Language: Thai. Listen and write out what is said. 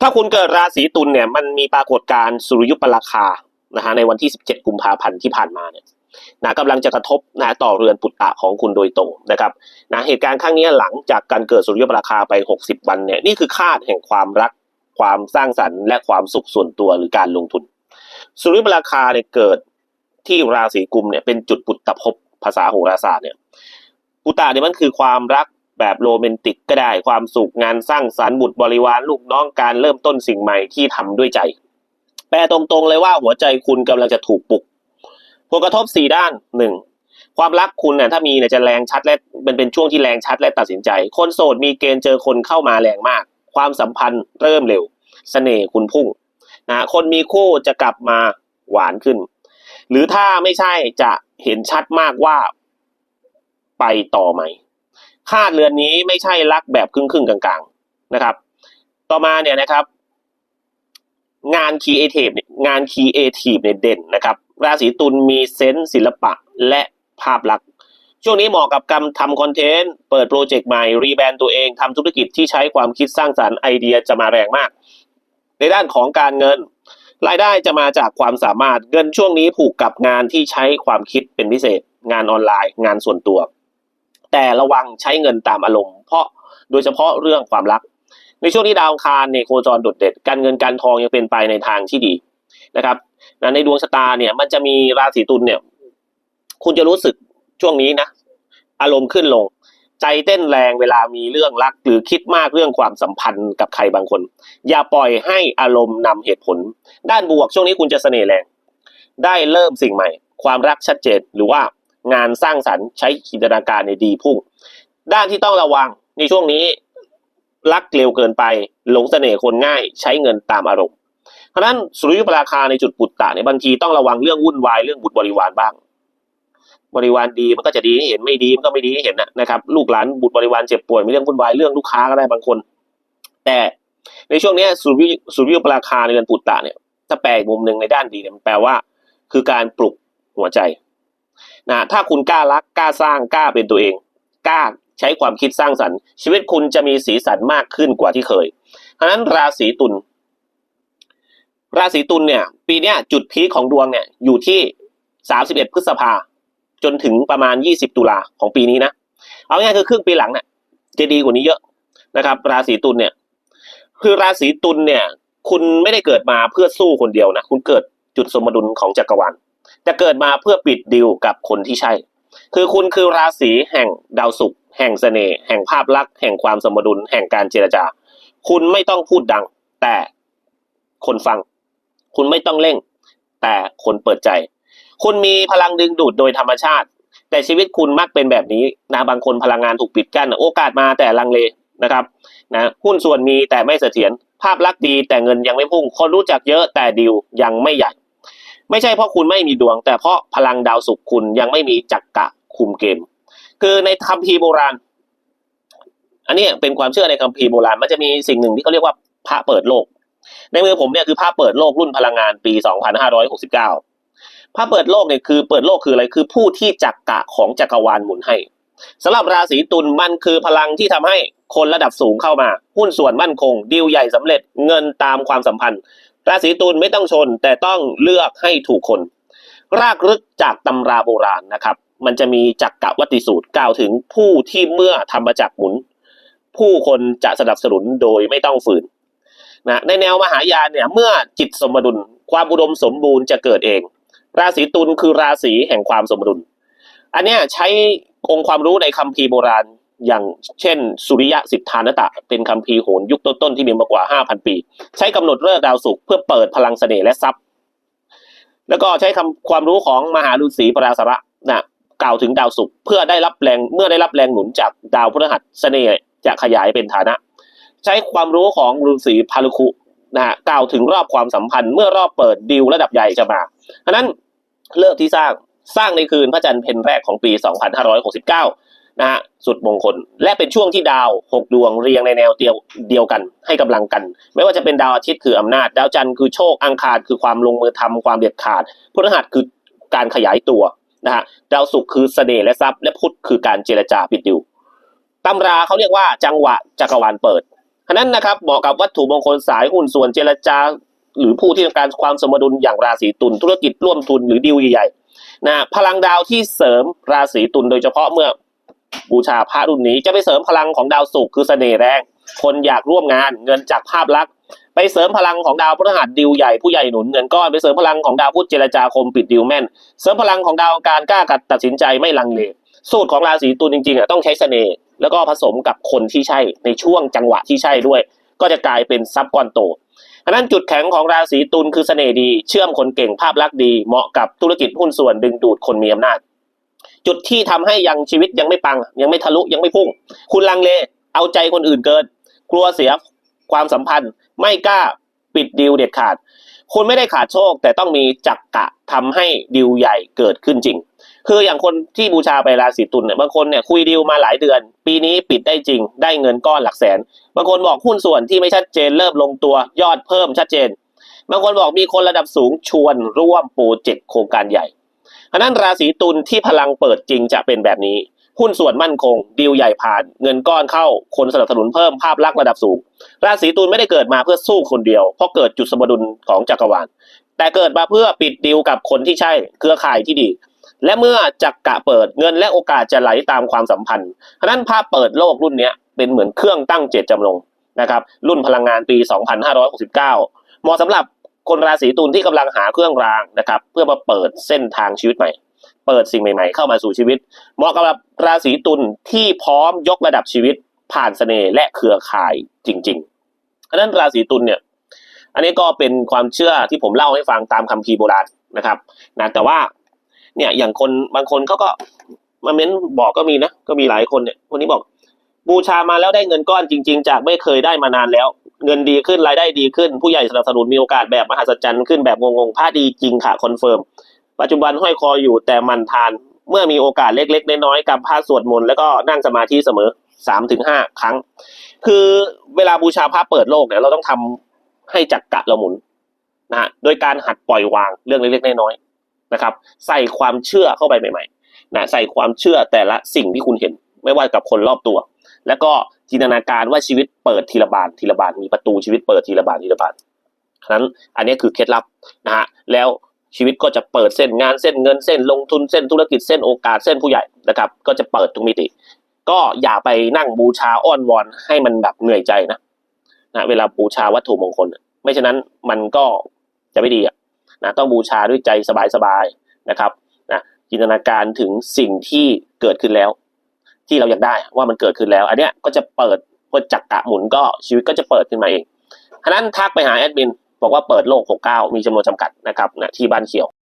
ถ้าคุณเกิดราศีตุลเนี่ยมันมีปรากฏการณ์สุริยุปราคานะฮะในวันที่ 17 กุมภาพันธ์ที่ผ่านมาเนี่ยนะกำลังจะกระทบนะต่อเรือนปุตตะของคุณโดยตรงนะครับนะเหตุการณ์ครั้งนี้หลังจากการเกิดสุริยุปราคาไป 60 วันเนี่ยนี่คือคาดแห่งความรักความสร้างสรรค์และความสุขส่วนตัวหรือการลงทุน สุริยุปราคาเนี่ยเกิดที่ราศีกุมเนี่ยเป็นจุดปุตตภพภาษาโหราศาสตร์เนี่ยปุตตะเนี่ยมันคือความรัก แบบโรแมนติกก็ได้ความสุขงานสร้างสรรค์บุตรบริวารลูกน้องการเริ่มต้นสิ่งใหม่ที่ทำด้วยใจ แปลตรงๆเลยว่าหัวใจคุณกำลังจะถูกปลุกผลกระทบสี่ด้านหนึ่งความรักคุณเนี่ยถ้ามีเนี่ยจะแรงชัดและเป็นเป็นช่วงที่แรงชัดและตัดสินใจ คนโสดมีเกณฑ์เจอคนเข้ามาแรงมาก ความสัมพันธ์เริ่มเร็วเสน่ห์คุณพุ่งนะคนมีคู่จะกลับมาหวานขึ้น หรือถ้าไม่ใช่จะเห็นชัดมากว่าไปต่อไหม คาดเรือนนี้ไม่ใช่รักแบบครึ่งครึ่งๆกลางๆนะครับ ต่อมาเนี่ยนะครับ งานครีเอทีฟงานครีเอทีฟเนี่ยเด่นนะครับ ราศีตุลมีเซนส์ศิลปะและภาพลักษณ์ช่วงนี้เหมาะกับการทำคอนเทนต์ เปิดโปรเจกต์ใหม่ รีแบรนด์ตัวเองทำธุรกิจที่ใช้ความคิดสร้างสรรค์ไอเดียจะมาแรงมาก ในด้านของการเงิน รายได้จะมาจากความสามารถเงินช่วงนี้ผูกกับงานที่ใช้ความคิดเป็นพิเศษ งานออนไลน์ งานส่วนตัว แต่ระวังใช้เงินตามอารมณ์ เพราะโดยเฉพาะเรื่องความรัก ในช่วงที่ดาวคารเนี่ยโคจรโดดเด่นการเงินการทองยังเป็นไปในทางที่ดีนะครับนะในดวงชะตาเนี่ยมันจะมีราศีตุลเนี่ย คุณจะรู้สึกช่วงนี้นะ อารมณ์ขึ้นลง ใจเต้นแรงเวลามีเรื่องรัก หรือคิดมากเรื่องความสัมพันธ์กับใครบางคน อย่าปล่อยให้อารมณ์นำเหตุผล ด้านบวกช่วงนี้คุณจะเสน่ห์แรง ได้เริ่มสิ่งใหม่ ความรักชัดเจนหรือว่า งานสร้างสรรค์ใช้จินตนาการในดีพุ่ง ด้านที่ต้องระวังในช่วงนี้ รักเร็วเกินไป หลงเสน่ห์คนง่ายใช้เงินตามอารมณ์ เพราะนั้นสุริยุปราคาในจุดปุตตะเนี่ยบางทีต้องระวังเรื่องวุ่นวายเรื่องบุตรบริวารบ้าง บริวารดีมันก็จะดีให้เห็นไม่ดีมันก็ไม่ดีให้เห็นนะครับลูกหลานบุตรบริวารเจ็บป่วยมีเรื่องวุ่นวายเรื่องลูกค้าก็ได้บางคน แต่ในช่วงนี้สุริยุสุริยุปราคาในเดือนปุตตะเนี่ยถ้าแปลกมุมหนึ่งในด้านดีเนี่ยมันแปลว่า คือการปลุกหัวใจ นะถ้าคุณกล้ารักกล้าสร้างกล้าเป็นตัวเองกล้าใช้ความคิดสร้างสรรค์ ชีวิตคุณจะมีสีสันมากขึ้นกว่าที่เคยเพราะฉะนั้นราศีตุลราศีตุลเนี่ย ปีเนี้ยจุดพีคของดวงเนี่ยอยู่ที่31พฤษภาจนถึงประมาณ20ตุลาของปีนี้นะเอาง่ายคือครึ่งปีหลังเนี่ยจะดีกว่านี้เยอะนะครับ ราศีตุลเนี่ย คือราศีตุลเนี่ย คุณไม่ได้เกิดมาเพื่อสู้คนเดียวนะ คุณเกิดจุดสมดุลของจักรวาล แต่เกิดมาเพื่อปิดดีลกับคนที่ใช่ คือคุณคือราศีแห่งดาวศุกร์แห่งเสน่ห์แห่งภาพลักษณ์แห่งความสมดุลแห่งการเจรจา คุณไม่ต้องพูดดัง แต่คนฟัง คุณไม่ต้องเร่ง แต่คนเปิดใจ คุณมีพลังดึงดูดโดยธรรมชาติ แต่ชีวิตคุณมักเป็นแบบนี้นะบางคนพลังงานถูกปิดกั้นโอกาสมาแต่ลังเลนะครับนะหุ้นส่วนมีแต่ไม่เสถียรภาพลักษณ์ดีแต่เงินยังไม่พุ่ง คนรู้จักเยอะแต่ดีลยังไม่ใหญ่ ไม่ใช่เพราะคุณไม่มีดวง แต่เพราะพลังดาวศุกร์คุณยังไม่มีจักกะคุมเกม คือในคัมภีร์โบราณ อันนี้เป็นความเชื่อในคัมภีร์โบราณ มันจะมีสิ่งหนึ่งที่เขาเรียกว่าพระเปิดโลก ในมือผมเนี่ยคือพระเปิดโลกรุ่นพลังงานปี 2569 พระเปิดโลกเนี่ยคือเปิดโลกคืออะไร คือผู้ที่จักกะของจักรวาลหมุนให้สำหรับราศีตุลมันคือพลังที่ทำให้คนระดับสูงเข้ามา หุ้นส่วนมั่นคงดีลใหญ่สำเร็จเงินตามความสัมพันธ์ ราศีตุลไม่ต้องชนแต่ต้องเลือกให้ถูกคน รากลึกจากตำราโบราณนะครับ มันจะมีจักกะวัติสูตรกล่าวถึงผู้ที่เมื่อธรรมจักหมุน ผู้คนจะสนับสนุนโดยไม่ต้องฝืนนะในแนวมหายานเนี่ยเมื่อจิตสมดุล ความอุดมสมบูรณ์จะเกิดเอง ราศีตุลคือราศีแห่งความสมดุล อันเนี้ยใช้องค์ความรู้ในคัมภีร์โบราณ อย่างเช่น สุริยะสิทธานตะ เป็นคัมภีโหรยุคต้นๆที่มีมากว่า 5,000 ปี ใช้กำหนดเลิกดาวศุกร์เพื่อเปิดพลังเสน่ห์และทรัพย์ แล้วก็ใช้คำความรู้ของมหาฤาษีปราศระนะกล่าวถึงดาวศุกร์เพื่อได้รับแรงเมื่อได้รับแรงหนุนจากดาวพฤหัสเสน่ห์จะขยายเป็นฐานะ ใช้ความรู้ของฤาษีพาลุคุนะฮะกล่าวถึงรอบความสัมพันธ์เมื่อรอบเปิดดิวระดับใหญ่จะมาเพราะนั้นเลิกที่สร้างสร้างในคืนพระจันทร์เพนแรกของปี 2569 นะฮะสุดมงคล และเป็นช่วงที่ดาวหกดวงเรียงในแนวเดียวเดียวกัน ให้กำลังกัน ไม่ว่าจะเป็นดาวอาทิตย์คืออำนาจ ดาวจันทร์คือโชคอังคารคือความลงมือทำความเด็ดขาดพฤหัสคือการขยายตัวนะฮะดาวศุกร์คือเสน่ห์และทรัพย์และพุธคือการเจรจาปิดดิวตำราเขาเรียกว่าจังหวะจักรวาลเปิดฉะนั้นนะครับเหมาะกับวัตถุมงคลสายหุ้นส่วนเจรจา หรือผู้ที่ต้องการความสมดุลอย่างราศีตุลธุรกิจร่วมทุนหรือดีลใหญ่ๆนะพลังดาวที่เสริมราศีตุลโดยเฉพาะเมื่อ บูชาพระรุ่นนี้จะไปเสริมพลังของดาวศุกร์คือเสน่ห์แรง คนอยากร่วมงานเงินจากภาพลักษณ์ไปเสริมพลังของดาวพฤหัสดิวใหญ่ผู้ใหญ่หนุนเงินก้อนไปเสริมพลังของดาวพุธเจรจาคมปิดดิวแม่น เสริมพลังของดาวการกล้ากัดตัดสินใจไม่ลังเลสูตรของราศีตุลจริงๆอะต้องใช้เสน่ห์แล้วก็ผสมกับคนที่ใช่ในช่วงจังหวะที่ใช่ด้วย ก็จะกลายเป็นซับก้อนโตฉะนั้นจุดแข็งของราศีตุลคือเสน่ห์ดี เชื่อมคนเก่งภาพลักษณ์ดี เหมาะกับธุรกิจหุ้นส่วนดึงดูดคนมีอำนาจ จุดที่ทำให้ยังชีวิตยังไม่ปัง ยังไม่ทะลุยังไม่พุ่ง คุณลังเลเอาใจคนอื่นเกิน กลัวเสียความสัมพันธ์ ไม่กล้าปิดดีลเด็ดขาด คุณไม่ได้ขาดโชค แต่ต้องมีจักกะทำให้ดีลใหญ่เกิดขึ้นจริง คืออย่างคนที่บูชาไปราศีตุลเนี่ยบางคนเนี่ยคุยดีลมาหลายเดือน ปีนี้ปิดได้จริง ได้เงินก้อนหลักแสน บางคนบอกหุ้นส่วนที่ไม่ชัดเจนเริ่มลงตัวยอดเพิ่มชัดเจน บางคนบอกมีคนระดับสูงชวนร่วมโปรเจกต์โครงการใหญ่ อันนั้นราศีตุลที่พลังเปิดจริงจะเป็นแบบนี้ หุ้นส่วนมั่นคง ดีลใหญ่ผ่าน เงินก้อนเข้า คนสนับสนุนเพิ่มภาพลักษณ์ระดับสูง ราศีตุลไม่ได้เกิดมาเพื่อสู้คนเดียว เพราะเกิดจุดสมดุลของจักรวาล แต่เกิดมาเพื่อปิดดีลกับคนที่ใช่ เครือข่ายที่ดี และเมื่อจักกะเปิดเงินและโอกาสจะไหลตามความสัมพันธ์ฉะนั้นภาพเปิดโลกรุ่นนี้เป็นเหมือนเครื่องตั้งเจตจำลงนะครับ รุ่นพลังงานปี 2569 เหมาะสำหรับ คนราศีตุลที่กำลังหาเครื่องรางนะครับ เพื่อมาเปิดเส้นทางชีวิตใหม่ เปิดสิ่งใหม่ ๆ เข้ามาสู่ชีวิต เหมาะกับราศีตุลที่พร้อมยกระดับชีวิตผ่านเสน่ห์และเครือข่ายจริงๆฉะนั้นราศีตุลเนี่ย อันนี้ก็เป็นความเชื่อที่ผมเล่าให้ฟังตามคัมภีร์โบราณนะครับนะแต่ว่าเนี่ยอย่างคนบางคนเขาก็มาเม้นบอกก็มีนะ ก็มีหลายคนเนี่ยคนนี้บอก บูชามาแล้วได้เงินก้อนจริง ๆ จากไม่เคยได้มานานแล้ว เงินดีขึ้นรายได้ดีขึ้น ผู้ใหญ่สนับสนุนมีโอกาสแบบมหัศจรรย์ขึ้นแบบงงๆผ้าดีจริงค่ะคอนเฟิร์มปัจจุบันห้อยคออยู่แต่มันทาน เมื่อมีโอกาสเล็กๆน้อยๆกับพระสวดมนต์แล้วก็นั่งสมาธิเสมอสามถึงห้าครั้ง คือเวลาบูชาพระเปิดโลกเนี่ยเราต้องทำให้จักกะเราหมุนนะฮะโดยการหัดปล่อยวางเรื่องเล็กๆน้อยๆนะครับ ใส่ความเชื่อเข้าไปใหม่ๆนะใส่ความเชื่อแต่ละสิ่งที่คุณเห็น ไม่ว่ากับคนรอบตัว แล้วก็จินตนาการว่าชีวิตเปิดทีละบานทีละบานมีประตูชีวิตเปิดทีละบานทีละบานฉะนั้นอันนี้คือเคล็ดลับนะฮะแล้วชีวิตก็จะเปิดเส้นงานเส้นเงินเส้นลงทุนเส้นธุรกิจเส้นโอกาสเส้นผู้ใหญ่นะครับ ก็จะเปิดทุกมิติ ก็อย่าไปนั่งบูชาอ้อนวอนให้มันแบบเหนื่อยใจนะนะเวลาบูชาวัตถุมงคล ไม่ฉะนั้นมันก็จะไม่ดีอะนะต้องบูชาด้วยใจสบายๆนะครับนะจินตนาการถึงสิ่งที่เกิดขึ้นแล้ว ที่เราอยากได้ว่ามันเกิดขึ้นแล้ว อันเนี้ยก็จะเปิดพอจักกะหมุนก็ชีวิตก็จะเปิดขึ้นมาเองฉะนั้นทักไปหาแอดมินบอกว่าเปิดโลก 69 มีจำนวนจำกัดนะครับนะที่บ้านเขียว